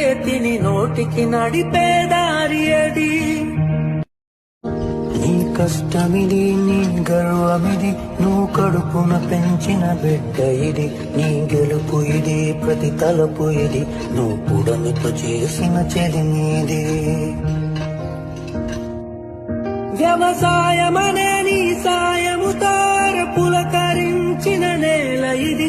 చేతిని నోటికి నడిపేదారి అది. నీ కష్టమిది నీ గర్వమిది నువ్వు కడుపున పెంచిన బిడ్డ ఇది. నీ గెలుపు ఇది ప్రతి తలపు ఇది. నువ్వు పుడమితో చేసిన చెలిమీది వ్యవసాయమనే నీ సాయముతో పులకరించిన నేల ఇది.